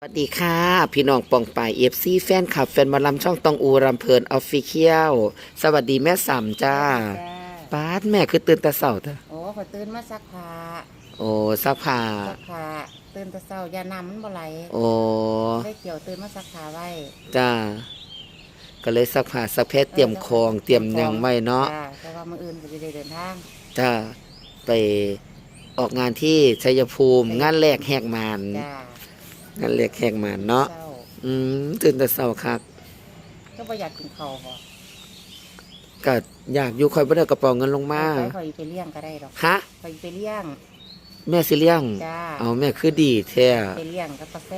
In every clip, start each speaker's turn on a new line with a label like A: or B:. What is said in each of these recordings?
A: สวัสดีค่ะ พี่น้องปองปายเอฟซีแฟนคลับแฟนหมาลำช่องตองอูรำเพลินออฟฟิเชียลสวัสดีแม่สามจ้า
B: จ้า
A: ป้าดแม่คือตื่นแต่เสาร์เถอะ
B: โอ้ขอยตื่นมาซักผ้า
A: โอ้ซักผ้า
B: ซักผ้าตื่นแต่เช้ายาน้ำมันบ่ไหล
A: โอ้
B: ได้เกี่ยวตื่นมาซักผ้าไว้
A: จ้า ก็เลยซักผ้าซักแพทเตรียมคองเตรียมหยังไว้เนาะ
B: จ้าเพราะว่ามื้ออื่นก็จะได้เดินทาง
A: จ้าไปออกงานที่ชัยภูมิงานแรกแหกมาน
B: จ้า งา
A: นแรกแหกมานเนาะ
B: เช้า
A: อืมตื่นแต่เสาร์ครับ
B: ก็บ่อยากกินข้าวบ่
A: ก็อยากอยู่คอยบ่ได้กระเป๋าเงินลงมา
B: ไปขอยไปเลี้ยงก็ได้ดอก
A: ฮะ
B: ขอยไปเลี้ยง
A: แม่สิเลี้ยง
B: จ้า
A: เอาแม่คือดีแท้
B: ไปเลี้ยงกับกาแฟ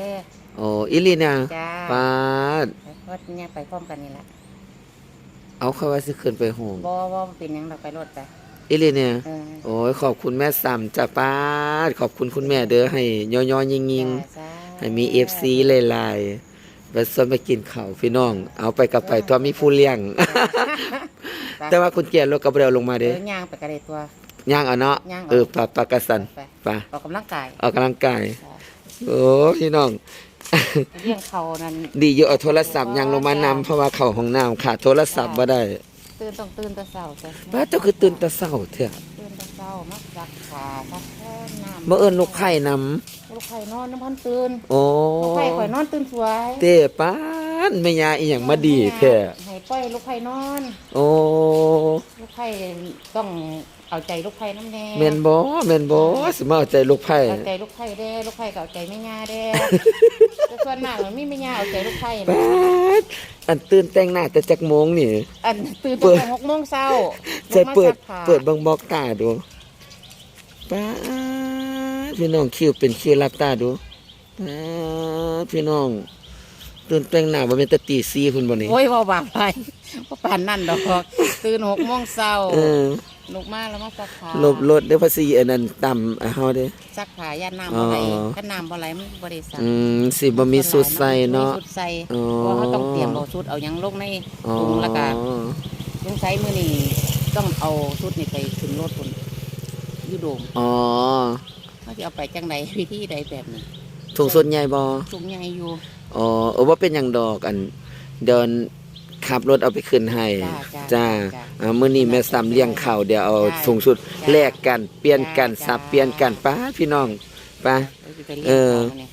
A: โอ้อิลีเนี่ย
B: จ้า
A: ปาด
B: แล้วก็เนี่ยไปพร้อมกันนี่แหละ
A: เอาเข้าว่าสิขึ้นไปโฮม
B: บ่บ่เป็นหยังดอกไปรถไป
A: อิลีเนี่ย
B: เออ
A: โอ้ยขอบคุณแม่สามจ้าป้าดขอบคุณคุณแม่เด้อให้ย่อยๆยิงยิง
B: จ้า
A: ๆ ให้มีเอฟซีหลายๆไปส่วนไปกินข้าวพี่น้อง เอาไปกับไปตัวมีผู้เลี้ยง
B: จ้า
A: แต่ว่าคุณเกียรติรถกระเบลลงมา
B: เอ
A: เด้
B: อย่างไปกระเดตัว
A: ย่างเอาเนาะ
B: ย่างเอา
A: เออปะปะกระสัน
B: ไป
A: ปะ
B: ออกกำลังกาย
A: ออกกำลังกาย
B: จ้า
A: โอ้พี่น้อง
B: เลี้ยงเขานั่น
A: ดีอยู่เอาโทรศัพท์ยังลงมานำเพราะว่าเข้าห้องน้ำขาดโทรศัพท์บ่ได้
B: ตื่นต้องตื่นแต่เช้าจ้ะ
A: ป้าเจ้าคือตื่นแต่เช้าเถอะ
B: ตื่นแต่เช้ามาซักผ้าซักแค่น้ำ
A: บ่เอิ้นลูกไข่นำ
B: ลูกไข่นอนน้ำพันตื่น
A: โอ้
B: ลูกไข่ข่อยนอนตื่นสวย
A: เต้ป้านแม่ยาอีหยังมาดีแท้
B: ให้ปล่อยลูกไข่นอน
A: โอ้
B: ลูกไข่ต้องเอาใจลูกไข่น้ำแดง
A: แม่นบ่แม่นบ่สิมาเอาใจลูกไผ่
B: เอาใจลูกไข่แด้ลูกไข่ก็เอาใจแม่ย่าแด้แต่ส่วนมากมันมีแม่ย่าเอาใจลูกไข่
A: ป้า
B: นะ
A: ดอันตื่นแต่งหน้าแต่จักโมงนี่
B: อันตื่น
A: เปิ
B: ตั้ง
A: ด
B: แต่หกโมงเช้า
A: ใจะเปิด
B: ลงมาซักผ้า
A: เปิดเบังบอกตาดูป้าด พี่น้องคิวเป็นคิวรับตาดูป้าดพี่น้องตื่นแต่งหน้าบ่แม่นแต่ตี4พุ่นบ่นี่
B: โอ้ยว่าบางไปว่าปานนั่นดอกตื่นหกโมงเช้า
A: เออ
B: ลูกมาแล้วมาซักผ้า
A: หลบรถเด้อภาษีอันนั้นต่ำอะเฮาเด้อ
B: ซักผ้ายาน้ำบ่ไหล
A: อ๋อ
B: ถ้าน้ำบ่ไหลมันบ่ได้ซัก
A: อืมสิบ่มีสุดใส่เนาะ
B: มีสุดใส่
A: อ๋อ
B: เพราะเขาต้องเตรียมเอาชุดเอาหยังลงใน
A: อ๋อ
B: ถุงแล้วก็ลุงใช้มื้อนี้ต้องเอาชุดนี่ไปขึ้นรถพุ่นอยู่โดม
A: อ๋อ
B: เขาสิเอาไปจังไดวิธีใดแบบนี้
A: ถุงส่วนใหญ่บ่
B: ถุงใหญ่อยู่
A: อ๋อเออว่าเป็นอย่างดอกอัน เดินขับรถเอาไปขึ้นให้
B: จ้า
A: จ้า
B: จ้า
A: อ่ามื้อนี้แม่ซ้ำเลี้ยงข้าวเดี๋ยวเอา
B: จ้า
A: ถุงสุด
B: จ้า
A: แลกกันเปลี่ยนกัน
B: จ้า
A: สับเปลี่ยนกันป้าพี่น้องป้า
B: เราสิไปเลี้ยง
A: เออ
B: เขาเนี่ย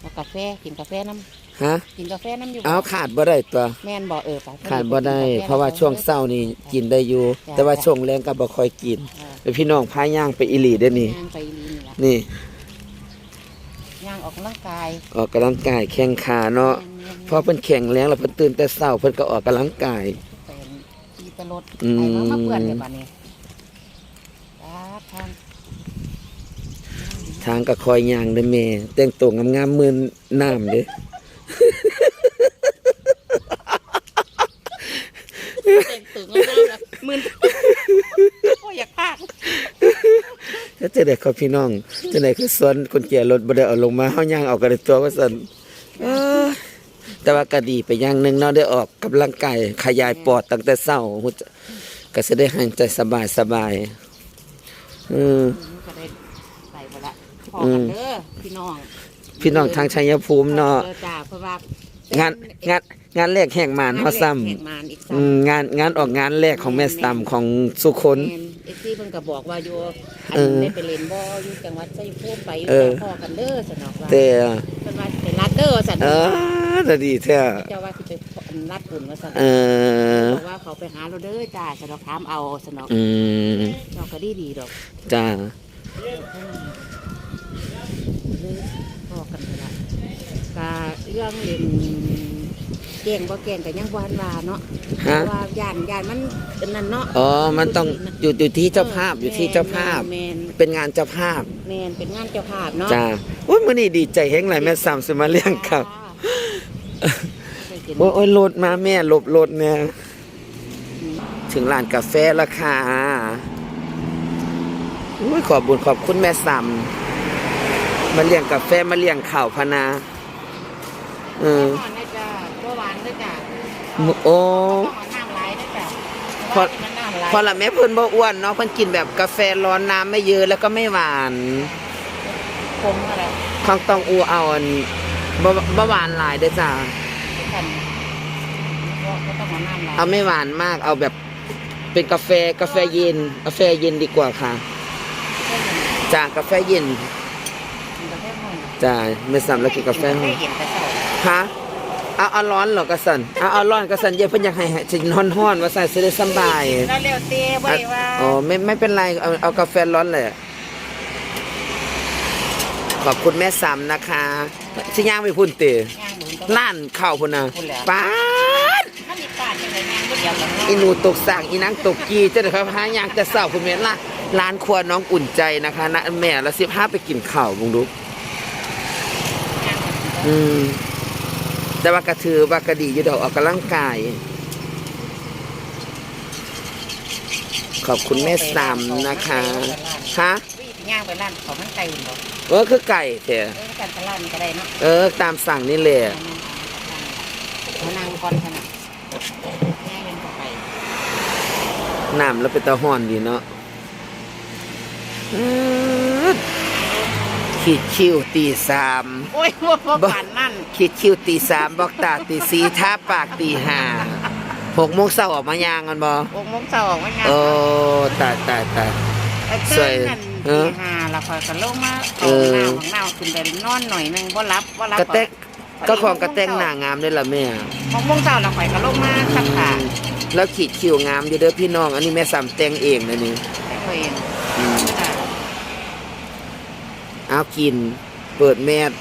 B: เอากาแฟกินกาแฟน้ำ
A: ฮะ
B: กินกาแฟน้ำอยู่
A: เอาขาดบ่ได้ตัว
B: แม่นบ่เออไป
A: ขาดบ่ได้ เพราะว่าช่วงเช้านี่กินได้อยู่
B: จ้า
A: แต่ว่าช่วงแรงก็บ่ค่อยกิน
B: เออ
A: ไปพี่น้องพาย่างไปอีหลีเด้อนี่
B: ย่างไปลีนี่ล่ะ
A: นี่
B: ย่างออกกำลังกาย
A: ออกกำลังกายแข้งขาเนาะ
B: ย่างๆ
A: พอเพิ่นแข็งแรงแล้วเพิ่นตื่นแต่เช้าเพิ่นก็ออกกำลังกาย
B: เป็นอีตลด
A: อืม
B: ไอ้มามาเปื่อนเลยป่ะนี่จ้าทาง
A: ทางก็คอยย่างเด้อแม่แต่งตัวงามๆมือน้ำเด้อ
B: เต็มตึงแล้วนะมึนโอ้ยอยากพาก
A: ก็จะได้ครับพี่น้องจะไหนคือสวนคนแก่รถบ่ได้เอาลงมาเฮาย่างเอากันในตัวว่าซั่นเอ้อแต่ว่าก็ดีไปอย่างหนึงเนาะได้ออกกำลังกายขยายปอดตั้งแต่เช้าฮู้จักก็สิได้หายใจสบายสบายๆอืม
B: ก็ได้ไปหมดละพอ
A: อื
B: กั
A: ม
B: นเด้อพี่น้อง
A: พี่น้องทางชัยภูมิเนาะ
B: ออจ้าเพราะว่างา
A: นงานงานแรกแห่งมานเฮาซ้ำ
B: แข่งมานอีก
A: อืมงานงานออกงานแรกของแม่ซ้ำของสุคน
B: เอฟซีเพิ่นก็บอกว่าอยู่อัน
A: เออ
B: ได้ไปเล่นบ่อยู่จังหวัดชัยภูมิไปอยู่
A: เออ
B: พอกันเด้อสนอกว่า
A: แต่
B: เพิ่นว่าสิไปรัดเด้อสัน
A: เออน่ะดีแท้
B: เจ้าว่าสิไปรัดปุ่นว่าสัน
A: เออ
B: บอกว่าเขาไปหาเราเด้อจ้าสนอกถามเอาสนอก
A: อืม
B: เจ้าก็ดีดีๆดอก
A: จ้า
B: พอกันไปละ กาเรื่องเล่นเก่งบ่เก่งก็ยังบ่ทันว่าเนาะเพ
A: ฮะ
B: ราะว่าย่านย่านมันเป็นนั่นเนาะ
A: อ๋อมันต้องอยู่อยู่ที่เจ้าภาพอยู่ที่เจ้าภาพ
B: แมน
A: เป็นงานเจ้าภาพ
B: แมนเป็นงานเจ้าภาพเนาะ
A: จ้าโอ้ยมื้อนี้ดีใจแฮงหลายแม่ซ้ำสิมาเลี้ยงครับ
B: ได้กิน
A: โอ้ยโอ้ยรถมาแม่หลบรถเนี่ยถึงร้านกาแฟแล้วค่ะโอ้ยขอบบุญขอบคุณแม่ซ้ำมาเลี้ยงกาแฟมาเลี้ยงข้าวพะนา เออ
B: ก่อนนะจ้าตัวหวานด้วยจ้า
A: โอ้
B: ต้องเอาน้ำไหลด้วยจ้า
A: พอ
B: มันน้ำไหล
A: พอละแม่เพิ่นบ่อ้วนเนาะเพิ่นกินแบบกาแฟร้อนน้ำไม่เยอะแล้วก็ไม่หวาน
B: คมอะไร
A: ข้างต้องอูเอาอันบ่บ่หวานหลายเด้อจ้า
B: กันก็ก็ต้องมาน้ำลาย
A: เอาไม่หวานมากเอาแบบเป็นกาแฟกาแฟเย็น กาแฟเย็นดีกว่าค่ะจ้ากาแฟเย็น
B: มันก็แค่ห้อง
A: จ้าไม่ซ้ำแล้วกินกาแฟห้อง
B: เย็นแต่เช้า
A: ฮะเอาเอาร้อนเหรอกระสันเอาเอาร้อนกระสันเย็นเพิ่นอยากให้ฉันร้อนๆว่าใส่สิได้สำบาย
B: แล้วเร็วเต้ไว้ว่า
A: อ๋อไม่ไม่เป็นไรเอาเอากาแฟร้อนเลยขอบคุณแม่สามนะคะชิย่างไปพุ่นเตะ
B: ย่างหมุนต้อง
A: ล้านข้าวพุ่นนะ
B: พุ่นแล้ว
A: ป้าด
B: ถ้ามีป้าจังเลยย่างก็เดียวกัน
A: อีหนูตกสั่งอีนางตกกีเจ้าเด้อครับหาอยางจะเศร้าคุณแม่ละร้านครัวน้องอุ่นใจนะคะนะแม่ละสิบห้าไปกินข้าวบุงดูอืม แต่ว่ากระถือว่ากระดีอยู่ดอกออกกำลังกาย ขอบคุณแม่สามนะคะฮะ
B: ย่างไปร้านของมันไก่บ่
A: เออคือไก่เถอะ
B: เออกันตลาดก็ได้เนาะ
A: เออตามสั่งนี่แหละ
B: มานั่งก่อนขนาดย่างเป็นไป
A: น้ำแล้วเป็นตะห่อนดีเนาะอืด ขีดคิวตีสาม
B: โอ้ยว่าพอป่านนั่น
A: ขีดคิวตีสามบอกตาตีสีท้าปากตีห้าหกโมงเช้าออกมายางกันบ่
B: หกโมงเช้าออกมางาน
A: โอ้ตายตายตาย
B: ไอ้
A: สวย
B: เต้นนั่น
A: เอ
B: ตี
A: อ
B: ห้าแล้วคอยก็ลงมา
A: เอ
B: เอา
A: อ
B: หน้าของหน้าขึ้นไปนอนหน่อยหนึงบ่รับบ่รับ
A: กระแตกก็ของกระแตงหนางามด้วยล่ะแม่
B: หกโมงเช้าแล้วคอยก็ลงมาสักขา
A: แล้วขีดคิวงามอยู่เด้อพี่น้อง อันนี้แม่สามแต่งเองนะนี่
B: แต่เคยเห็น
A: อืม
B: จ้ะ
A: เอากิน เปิดแมส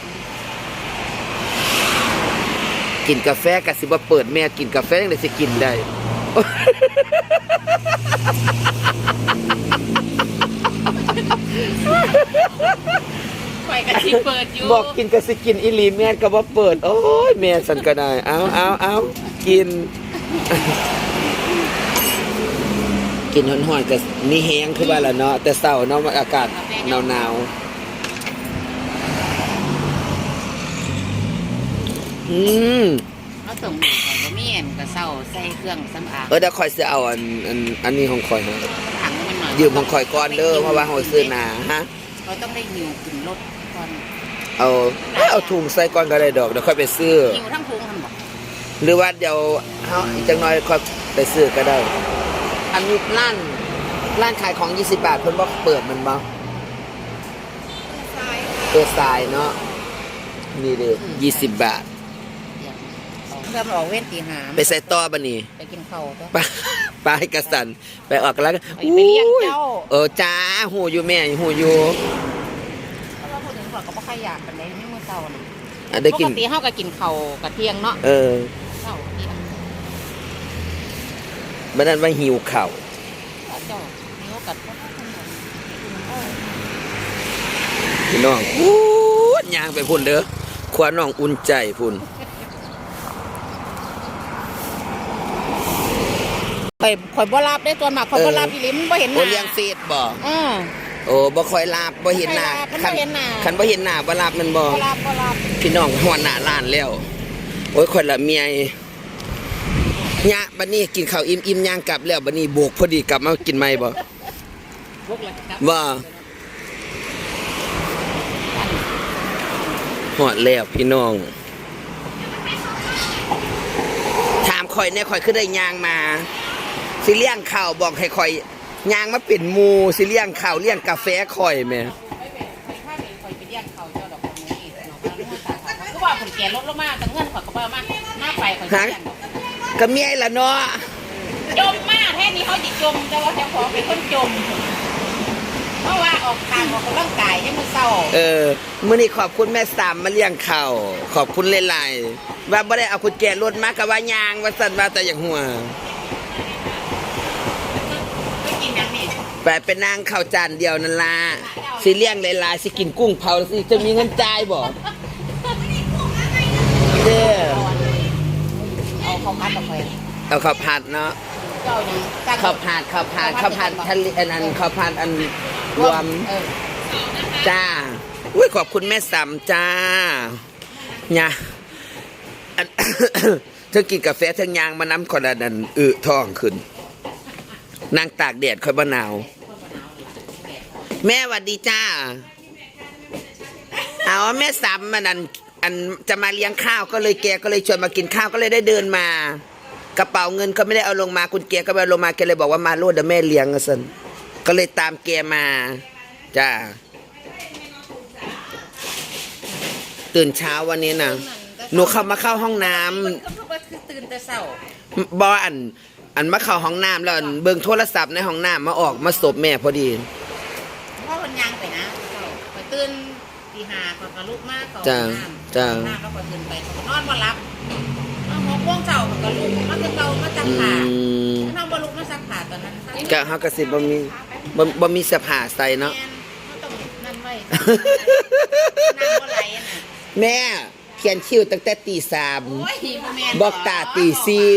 A: กินกาแฟกะสิบ่เปิดแมสกินกาแฟยังไงสิกินได้
B: คอยก็สิเปิดอยู่
A: บอกกินกะสิกินอีหลีแมสก็บ่เปิด โอ้ยแม่สันก็ได้ เอาเอาเอากิน กินห่อนๆก็มีแฮงคือว่าล่ะเนาะแต่เช้าเนาะอากาศหนาวๆ อืม
B: เขาส่งหมูของบะหมี่อันก็เศร้าใส่เครื่องสำอาง
A: เออเดี๋ยวคอยสิเอาอันอันอันนี้ของคอยฮะ
B: ถังมันหน่อย
A: ยืมของคอยก่อนเด้อเพราะว่าเขาซื้อหนาฮะ
B: เขาต้องได้หิวขึ้นรถก่อน
A: เอาเอาถุงใส่ก่อนก็ได้ดอกเดี๋ยวค่อยไปซื้อ
B: หิวทั้งพุงทันบอก
A: หรือว่าเดี๋ยวเฮาอีกจังน้อยค่อยไปซื้อก็ได้ อันนี้ร้านร้านขายของ 20 บาทเพิ่นบ่เปิดมันบ่เปิดสายเนาะนี่เด้อ20 บาท
B: เพื่อมาออกเว้นตีหาม
A: ไปใส่ต่อบัดนี้
B: ไปกินข้าวก็
A: ไปไปกระสันไปออกแล้วกัน
B: ไปเลี้ยงเจ้า
A: เออจ้าหูอยู่แม่หูอยู่
B: เพราะว่าพูดถึงข้าก็บ่ค่อยอยากกันเลยนี่มื้อเช้านะ
A: ได้
B: ป
A: กิ
B: กติเฮาก็กินข้าวกะเที่ยงเนาะ
A: เออ
B: เช้าเที่ยง
A: บัดนั้นว่าหิวเข้า
B: เจ้าหิวกัดบ่ทัน
A: พี่น้องพูดยางไปพุ่นเด้อขวาน้องอุ่นใจพุ่น
B: ข่อยข่อยบ่รับได้ตัวหมักข่อยบ่รับอีหลิมบ่เห็นห
A: โอ
B: น้า
A: เลี้ยงเฟซบ่
B: อือ
A: โอ้บ่ค่อยลาบบ่เห็นหน้า
B: บ่ค่อยลาบมันบ่เห็นหน้า
A: คันบ่เห็นหน้าบ่ลาบมันบ่
B: บ่รับบ่รับ
A: พี่น้องฮอดหน้าร้านแล้ว โอ้ยข่อยละเมียยะบัดนี้กินข้าวอิ่มๆย่างกลับแล้วบัดนี้โบกพอดีกลับมากินใหม่บ่
B: พวกเลยครับ
A: ว่าฮอดแล้วพี่น้อง ถามข่อยเนี่ยข่อยคือได้ย่างมา สิเลี้ยงข้าวบอกให้ข่อยย่างมาเป็นหมูสิเลี้ยงข้าวเลี้ยงกาแฟข่อยแหม่
B: ไปแม่ไปข้าเองข่อยไปเลี้ยงเขาเจ้าดอกของนี้เนาะบ้านหัวตาเขาก็ว่าเพิ่นแก่รถลงมาแต่เงินข่อยก็บ่เอามามาไปข่อยสิเลี้ยงดอก
A: ก็เมียละเนาะ
B: จมมากแค่นี้เขาจิจมแต่ว่าแถวของเป็นคนจมเพราะว่าออกทางออกกำลังกายยังมือเศร้า
A: เออมื้อนี้ขอบคุณแม่สามมาเลี้ยงข้าวขอบคุณหลายๆว่าบ่ได้เอากุญแจรถมาก็ว่ายางว่าสั่นว่าแต่อย่างหัว
B: ไม่กิ นยังนี่
A: ไปเป็นนางข้าวจานเดียวนั่นล่ะสิเลี้ยงหลายๆสิกินกุ้งเผาสิจะมีเงินจ่ายบ่เด้อ
B: เอาเขาพัดออกไป
A: เอาข้าวผัดเนาะ
B: เจ้ายังตั้ง
A: ข้าวผัดข้าวผัดข้าวผัดทะเลอันนั้นข้าวผัดอันรวม
B: เออ
A: จ้าอุ้ยขอบคุณแม่สามจ้าเนี่ยอันเธอกินกาแฟเธอยางมาน้ำคนละนันอึท้องขึ้น นางตากแดดค่อยบะหนาว แม่หวัดดีจ้า เอาแม่สามมานันอันจะมาเลี้ยงข้าวก็เลยแกก็เลยชวนมากินข้าวก็เลยได้เดินมา กระเป๋าเงินก็ไม่ได้เอาลงมาคุณแกก็ไม่เอาลงมาแกเลยบอกว่ามาโลดเดี๋ยวแม่เลี้ยงอะสันก็เลยตามแกมาจ้าตื่นเช้าวันนี้นะหนูเข้ามาเข้าห้องน้ำ
B: มันก็เพราะว่าคือตื่นแต่เช้า
A: บออัน อันมาเข้าห้องน้ำแล้วอันเบิ่งโทรศัพท์ในห้องน้ำมาออกมาศพแม่พอดี
B: เพราะมันยังไปนะเช้าไปตื่นตีห้าเขาก็ลุกมาเขา
A: จ้าจ้า
B: หน้าเขาก็ตื่นไปเขาก็นอนบ่หลับนอนหกโมงเช้าเขาก็ลุกมาคือเก่ามาจัก
A: อื
B: ผ้ามน้องบ่ลุกมาซักผ้าตอนนั้น
A: กะเฮาก็สิบ่มีบ่บ่มีเสื้อผ้าใส่เนาะ
B: แม่เขาต้องนั่นไว้ น้ำบ่ไหลอะน่ะ
A: แม่เขียนคิวตั้งแต่ตีสาม
B: โอ้ยบ่แม่น
A: บอกตาตีสี่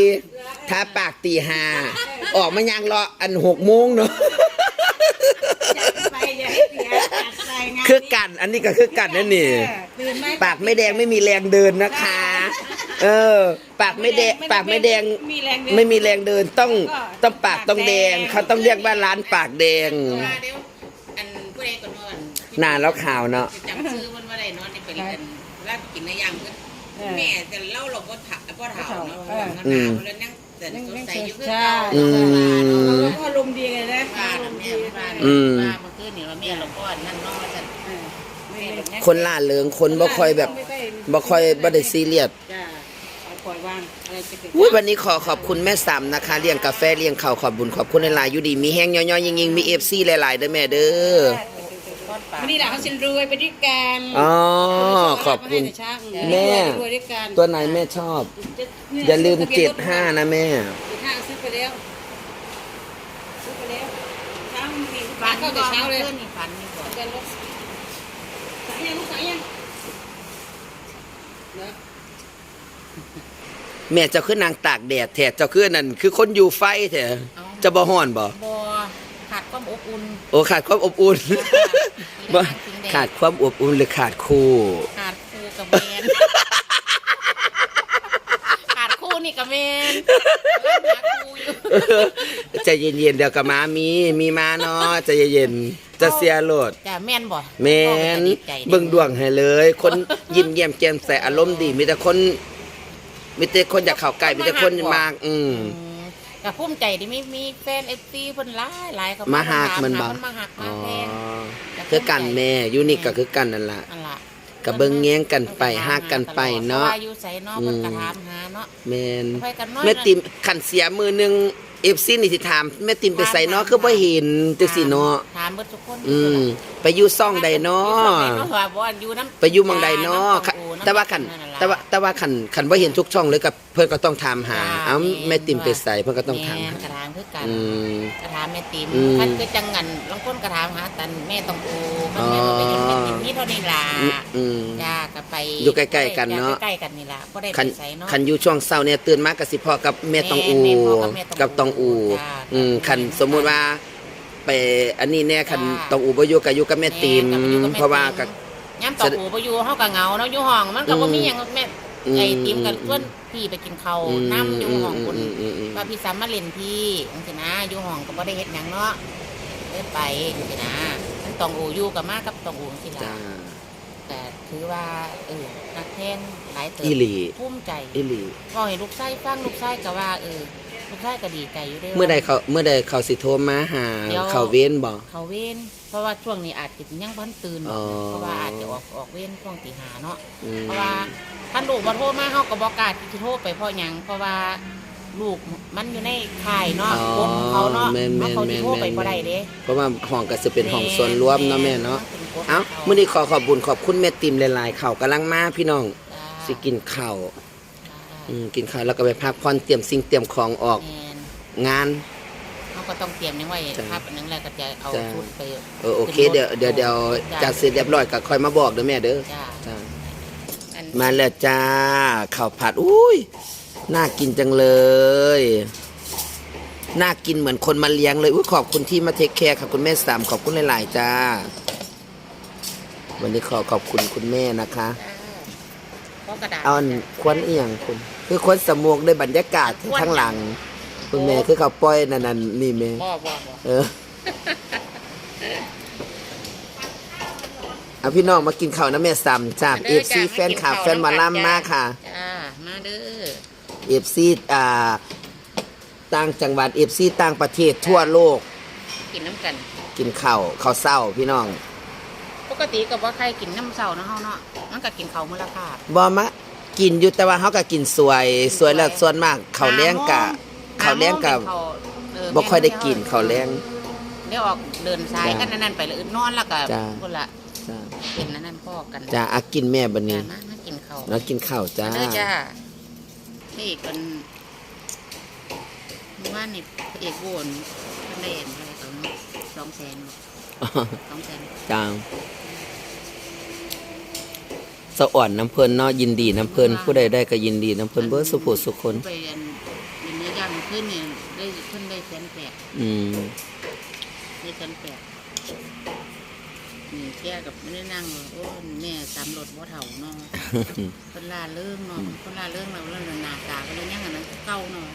A: ทาปากตีห้าออกมายังรออันหกโมงเนาะ
B: ไปอย่าให้เสียตัดใจงาน
A: คือกัน อันนี้ก็คือกันนั่นนี่
B: ตื่นไหม
A: ปากไม่แดงไม่มีแรงเดินนะคะ เออ ปากไม่แดงปากไม่แดง
B: มีแรงเดิน
A: ไม่มีแรงเดินต้องต้องปากต้องแดง เขาต้องเรียกว่าร้านปากแดง
B: ว่าเดี๋ยวอันผู้ใดก็นอน
A: หน้าแล้วขาวเนาะ
B: จำชื่อมันว่าได้นอนนี่เป็นอันลาบกินในย่างเพิ่นแม่แต่เล่าเราบ่ถาบ่ถาวเนาะหนาวแล้วนั่ง แต่สดใสอยู่คือเก่า
A: อืม
C: ก็ลมณ์ดีไงนะ
B: ว่า
C: ลมณ์
B: แม่
C: ดี
B: ว่า
A: อืม
B: ว่าเมื่อคืนนี่ว่าแม่เราก็นั่นเนาะว่าซั่นแม่เราเนี่ย
A: คนล่าเริงคนบ่ค่อยแบบบ่ค่อยบ่ได้ซีเรียส
C: จ้าเอาปล่อยวางอะไรจะเกิด
A: อุ้ยวันนี้ขอขอบคุณแม่สามนะคะเลี้ยงกาแฟเลี้ยงข้าวขอบบุญขอบคุณหลายๆอยู่ดีมีแห้งย่อยๆยิงๆมี FC หลายๆเด้อแม่เด้อ
B: ก้อนปลา
C: วันนี้แหละเขาสินรวยไปด้วยกัน
A: อ๋อขอบคุณ แม่
C: รวยด้วยกัน
A: ตัวไหนแม่ชอบ อย่าลืม75นะแม่
C: เจ็ดห้าซื้อไปแล้วซื้อไปแล้วเช้ามี
B: ฝั
C: ฝานเข้าแต่เช้าเลย
B: มื่อคืนนี่ฝันนี่บ่
C: เดินรถสายยังลูกสายยังเนอะ
A: แม่เจ้าคือนางตากแดดแท้เจ้าคือนั่นคือคนอยู่ไฟแท้เจะบ่ฮ้อนบ่
B: บ่ขาด ความอบอุ่น
A: โอ้ขาดความอบอุ่นบ่ขาดความอบอุ่นหรือขาดคู่
B: ขาดคู่กับแมนขาดคู่นี่กับแมนเริ่มหาคู่อยู่
A: ใจเย็นๆเดี๋ยวก็มามีมีมาเนาะใจเย็นๆจะเสียโลด
B: จ้ะแมนบ่
A: แมน
B: พ่อก็ดีใจด้
A: เบิ่งดวงให้เลย คนยิ้มแย้มแจ่มใสอารมณ์ดี มีแต่คน มีแต่คนอยากเข้าใกล้มีแต่คนมาก อืม
B: อืมก็ภูมิใจที่มีมีแฟน FC เพิ่นหลายหลายเขา
A: มา
B: มา
A: หัก
B: ถา
A: มัน
B: หา
A: บ่
B: เพิ่นมาหัก
A: อ๋
B: มา
A: อ
B: แพง
A: คือกันแม่อยู่นี่ก็คือกันนั่นล่ะ
B: นั่นล่ะ
A: ก็เบิ่งแย้งกันไปหักกันไปเนาะ
B: พรว่อยู่ไสเนาะเพิ่นก็ถามหาเนาะ
A: แม่น
B: ไปกันน้อย
A: แม่ติมขันเสียมือหนึง FC นี่สิถามแม่ติมไปใส่เนาะคือบ่เห็นจังซี่เนาะ
B: ถามเบิดทุกคน
A: อืม ไปอยู่ซ่องใดเนาะ
B: ว่าบ่อยู่น้ำ
A: ไปอยู่หมองใดเนาะำำำแต่ว่าขัน
B: นั่นล่ะ
A: แต่ว่าแต่ว่าขันขันว่าเห็นทุกช่องเลยกับเพื่อนก็ต้องถามหา
B: จ้า
A: เอ้า
B: แม่น
A: แม่ติมไปใส่เพื่อนก็ต้องถาม
B: แม่
A: หาน
B: กระถามคือกัน
A: อืม
B: กระถามแม่ติม
A: อืม
B: คันคือจังงันบางคนกระถามหาตันแม่ต้องโอมัน
A: อ๋อ
B: แม่บ่ไปอยู่แม่ติมนี่เท่านี้ล่ะ
A: อืมอืม
B: จ้าก็ไป
A: อยู่ใกล้ๆกันเนาะ
B: ใกล้ๆกันนี่ล่ะบ่ได้ไป
A: ขัน
B: ไสเนาะ
A: ขันอยู่ช่วงเศร้าเนี่ยตื่นมากกับสิพ่อกับแม่ตองอู
B: แม่พ่อกับแม่ตองอู
A: กับตองอู
B: จ้า
A: อืมขันสมมุติว่าไปอันนี้แน่ขัน
B: จ้า
A: ตองอูบ่อยู่กับอยู่กับแม่ติม
B: แม่ก็ไปอยู่กับแม่
A: เพราะว่ากับ
B: ย้ำตอกหูไปอยู่เฮาก็เหงาเนาะอยู่ห้องมันก็บ่มีหยังแม่
A: อืม
B: ไอ้ติมกันชวนพี่ไปกินข้าวน้ำอยู่ห้องคุณ
A: อืมอืมอืม
B: ว่าพี่สามมาเล่นพี่จังซี่นะอยู่ห้องก็บ่ได้เฮ็ดหยังเนาะได้ไปจังซี่นะมันต้องอูอยู่กับมากับต้องอูจังซี่ล่ะ
A: จ้า
B: แต่ถือว่าเออนักแทนหลายเติบ
A: อีหลี
B: ภูมิใจ
A: อีหลี
B: พอให้ลูกชายฟังลูกชายก็ว่าเออ ลูกชายก็ดีใจอยู่เด้
A: เมื่อใดเขาเมื่อใดเขาสิโทรมาหา
B: เดี๋ยว
A: เขาเว้นบ่
B: เขาเว้นเพราะว่าช่วงนี้อาจจะยังบ่ทันตื่น
A: อ๋อ
B: เพราะว่าอาจจะออกออกเว้นช่วงตีห้าเนาะ
A: อืม
B: เพราะว่าท่านลูกบ่โทรมาเฮาก็บ่กล้าที่จะโทรไปเพราะหยังเพราะว่าลูกมันอยู่ในค่ายเนาะ
A: อ๋อ
B: คนเขาเนาะ
A: แม่นๆ
B: เขาเขาสิโทรไป
A: แม่นๆ
B: บ่ได้เด้
A: เพราะว่าห้องก็จะเป็นห้องส่วนรวมเนาะแม่เนาะ
B: ป็กฎ
A: เอ้า
B: ข
A: มื้อนี้ขอขอบบุญขอบคุณแม่ติมหลายๆข้าวกำลังมาพี่น้อง
B: จ้า
A: สิกินข้าว
B: จ้า
A: อืมกินข้าวแล้วก็ไปพักผ่อนเตรียมสิ่งเตรียมของออก
B: แม่น
A: งาน
B: เขาก็ต้องเตรียมยังไว้
A: จ้า
B: ภาพอันนั้นแหละก็จะเอา
A: จ้า
B: ชุดไป
A: เออโอเคเดี๋ยวเดี๋ยวเดี๋ยวจัดเสร็จเรียบร้อยก็ค่อยมาบอกเด้อแม่เด้อ
B: จ้า
A: จ้า
B: อัน
A: มาแล้วจ้าข้าวผัดอุ้ยน่ากินจังเลยน่ากินเหมือนคนมาเลี้ยงเลยอุ้ยขอบคุณที่มาเทคแคร์ค่ะคุณแม่สามขอบคุณหลายๆจ้า วันนี้ขอขอบคุณคุณแม่นะคะ
B: เพราะกระดาษ
A: เอาอันควนเอียงคุณ คือควนสมวกได้บรรยากาศที่ข้างหลัง คุณแม่คือเขาปล่อยนั่นนั่นนี่แม่
B: บ่บ่บ่
A: เออเอาพี่น้องมากินข้าวนะแม่ซ้ำจากเอฟซีแฟนคลับแฟนหมาล่ำมากค่ะ
B: จ้ามาเด้อ
A: เอฟซีอ่าต่างจังหวัดเอฟซีต่างประเทศทั่วโลก
B: กินน้ำกัน
A: กินข้าวข้าวเศร้าพี่น้อง
B: ปกติกับว่าใครกินน้ำเสาเนาะเฮาเนาะมันก็กินข้าวมื้อละค่ะ
A: บอมะ กินอยู่แต่ว่าเขาก็กินสวยสวยแล้วส่วนมากข้าวแรงกะข้าวแรงกะ
B: หาโมงเป็นข้าวเบ่
A: ค่อยได้กินข้าวแรง
B: เดี๋ยวออกเดินสายกันนั่นๆไปเลยนอนแล้วก็
A: จ้า
B: คนละ
A: จ้า
B: เป็นนั่นๆพ่อกัน
A: จ้าอากินแม่บันนี้
B: จ้ามามากินข้าว
A: แล้วกินข้าวจ้า
B: เด้อจ้านี่เป็นเมื่อวานนี่พระเอกโวนเพิ่นได้เห็นอะไรตัวเนาะสองแสนสองแสน
A: จ้า สะอ่อนน้ำเพลินเนาะยินดีน้ำเพลินผู้ใดได้ก็ยินดีน้ำเพลินเบอร์สุผู้สุคน
B: ไปอันอันเนื้อย่างขึ้นเนี่ยได้ขึ้นได้แสนแปด
A: อืม
B: ได้แสนแปดนี่แกกับไม่ได้นั่งเลยโอ้แม่สามรถว่าเถ่าเนาะคนลาเรื่องเนาะคนลาเรื่องเราเรื่องหนาตาก็เลยยังอันนั้นเก่าเนาะ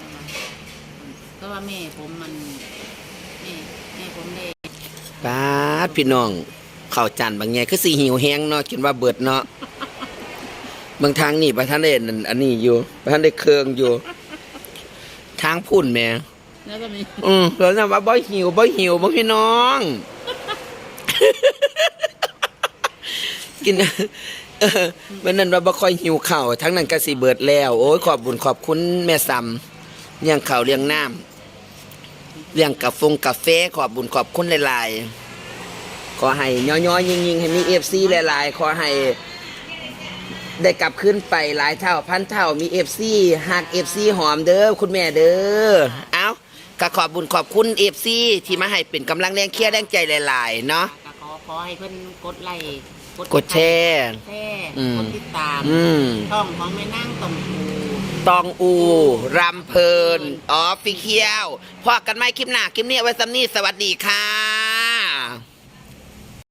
B: เพราะว่าแม่ผมมันแม่แม่ผมได้
A: ป้าดพี่น้องข้าวจานบางแง่คือสีหิวแห้งเนาะกินว่าเบิดเนาะ บางทางนี่ประท่านได้นั่นอันนี้อยู่ประท่านได้เครื่องอยู่ ทางพุ่นแหม่
B: แล้วก็มี
A: อืมแล้วนะว่าบ่หิวบ่หิวบ่พี่น้อง กินเออวันนั้นว่าบ่ค่อยหิวข้าวทั้งนั้นก็สิเบิดแล้ว โอ้ยขอบบุญขอบคุณแม่ซ้ำเลี้ยงข้าวเลี้ยงน้ำเลี้ยงกาแฟกาแฟขอบบุญขอบคุณหลายๆขอให้ย่อๆยิงๆให้มี FC หลายๆขอให้ ได้กลับขึ้นไปหลายเท่าพันเท่ามี FC หัก FC หอมเด้อคุณแม่เด้อเอาก็ขอบบุญขอบคุณ FC ที่มาให้เป็นกำลังแรงเคียร์แรงใจหลาย ๆ เนาะ
B: ก็ขอขอให้เพิ่นกดไลค์
A: กดแชร์
B: แชร์
A: อืม
B: กดติดตาม
A: อืม
B: ช่องของแม่นางตองปู
A: ตองอูรำเพลินออฟฟิเคียวพอกันไหมคลิปหน้าคลิปนี้เอาไว้ซ้ำนี้สวัสดีค่ะ